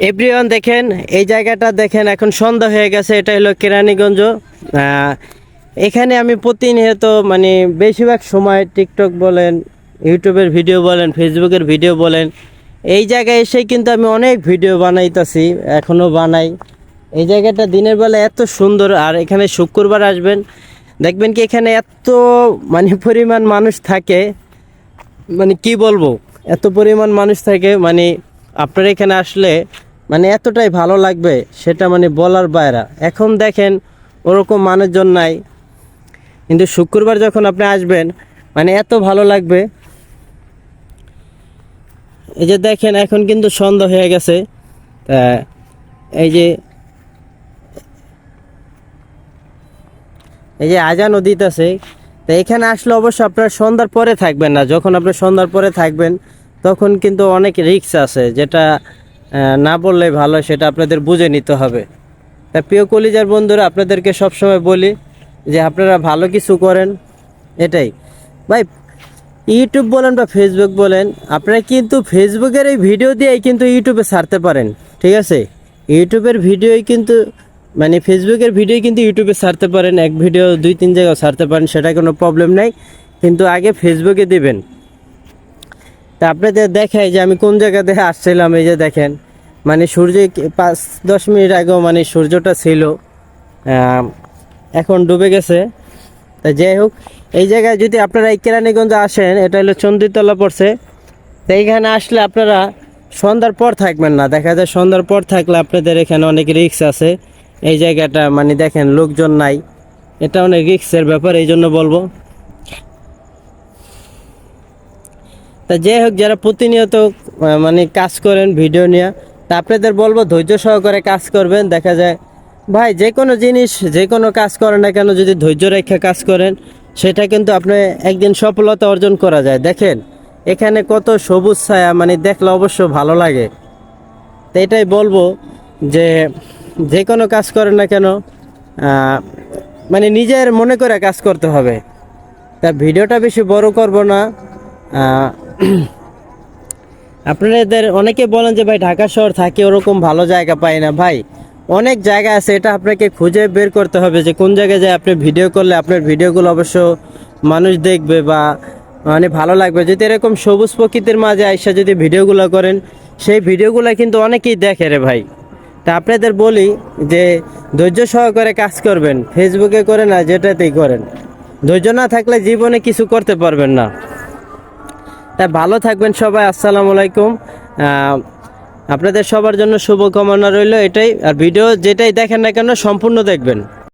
Everyone দেখেন, এই জায়গাটা দেখেন, এখন সন্ধ্যা হয়ে গেছে, এটা হলো কেরানীগঞ্জ। এখানে আমি প্রতিনিয়ত মানে বেশিরভাগ সময় টিকটক বলেন, ইউটিউবের ভিডিও বলেন ফেসবুকের ভিডিও বলেন, এই জায়গায় এসে কিন্তু আমি অনেক ভিডিও বানাইতেছি, এখনও বানাই। এই জায়গাটা দিনের বেলা এত সুন্দর, আর এখানে শুক্রবার আসবেন, দেখবেন কি এখানে এত মানে পরিমাণ মানুষ থাকে মানে কি বলব, এত পরিমাণ মানুষ থাকে মানে আপনার এখানে আসলে মানে এতটাই ভালো লাগবে, সেটা মানে বলার বাইরা। এখন দেখেন, ওরকম মানুষজন নাই। কিন্তু শুক্রবার যখন আপনি আসবেন মানে এত ভালো লাগবে। এই যে দেখেন, এখন কিন্তু সন্ধ্যা হয়ে গেছে। এই যে এই যে আজানও দিতেছে। তো এখানে আসলে অবশ্য আপনার সন্ধ্যার পরে থাকবেন না। যখন আপনার সন্ধ্যার পরে থাকবেন তখন কিন্তু অনেক রিস্ক আছে, যেটা না বললে ভালো, সেটা আপনাদের বুঝে নিতে হবে। তা প্রিয় কলিজার বন্ধুরা, আপনাদেরকে সবসময় বলি যে আপনারা ভালো কিছু করেন, এটাই। ভাই ইউটিউব বলেন বা ফেসবুক বলেন, আপনারা কিন্তু ফেসবুকের এই ভিডিও দিয়েই কিন্তু ইউটিউবে ছাড়তে পারেন, ঠিক আছে? ইউটিউবের ভিডিওই কিন্তু মানে ফেসবুকের ভিডিও কিন্তু ইউটিউবে ছাড়তে পারেন, এক ভিডিও দুই, তিন জায়গায় ছাড়তে পারেন সেটা কোনো প্রবলেম নাই। কিন্তু আগে ফেসবুকে দিবেন। তা আপনাদের দেখাই যে আমি কোন জায়গা থেকে আসছিলাম, এই যে দেখেন। মানে সূর্য পাঁচ, দশ মিনিট আগেও মানে সূর্যটা ছিল। এখন ডুবে গেছে। তা যাই হোক, এই জায়গায় যদি আপনারা এই কেরানীগঞ্জে আসেন, এটা হলো চন্দ্রিতলা পড়ছে। তো এইখানে আসলে আপনারা সন্ধ্যার পর থাকবেন না। দেখা যায় সন্ধ্যার পর থাকলে আপনাদের এখানে অনেক রিস্ক আছে। এই জায়গাটা মানে দেখেন লোকজন নাই। এটা অনেক রিস্কের ব্যাপার, এই জন্য বলব। তা যাই হোক, যারা প্রতিনিয়ত মানে কাজ করেন ভিডিও নিয়ে, তা আপনাদের বলব ধৈর্য সহকারে কাজ করবেন। দেখা যায়, ভাই, যে কোনো জিনিস, যে কোনো কাজ করেন না কেন, যদি ধৈর্য রেখে কাজ করেন, সেটা কিন্তু আপনি একদিন সফলতা অর্জন করা যায়। দেখেন, এখানে কত সবুজ ছায়া মানে দেখলে অবশ্য ভালো লাগে। তো এটাই বলব যে যে কোনো কাজ করেন না কেন মানে নিজের মনে করে কাজ করতে হবে। তা ভিডিওটা বেশি বড় করব না আহ, আপনাদের অনেকে বলেন যে ভাই ঢাকা শহর থাকে ওরকম ভালো জায়গা পাই না। ভাই অনেক জায়গা আছে এটা আপনাকে খুঁজে বের করতে হবে যে কোন জায়গায় যায় আপনি ভিডিও করলে আপনার ভিডিওগুলো অবশ্য মানুষ দেখবে বা মানে ভালো লাগবে। যদি এরকম সবুজ প্রকৃতির মাঝে আইসা যদি ভিডিওগুলো করেন সেই ভিডিওগুলো কিন্তু অনেকেই দেখে রে ভাই। তা আপনাদের বলি যে ধৈর্য সহকারে কাজ করবেন ফেসবুকে করেন না যেটাতেই করেন। ধৈর্য না থাকলে জীবনে কিছু করতে পারবেন না। তা ভালো থাকবেন সবাই, আসসালামু আলাইকুম। আপনাদের সবার জন্য শুভকামনা রইল এটাই। আর ভিডিও যেটাই দেখেন না কেন, সম্পূর্ণ দেখবেন।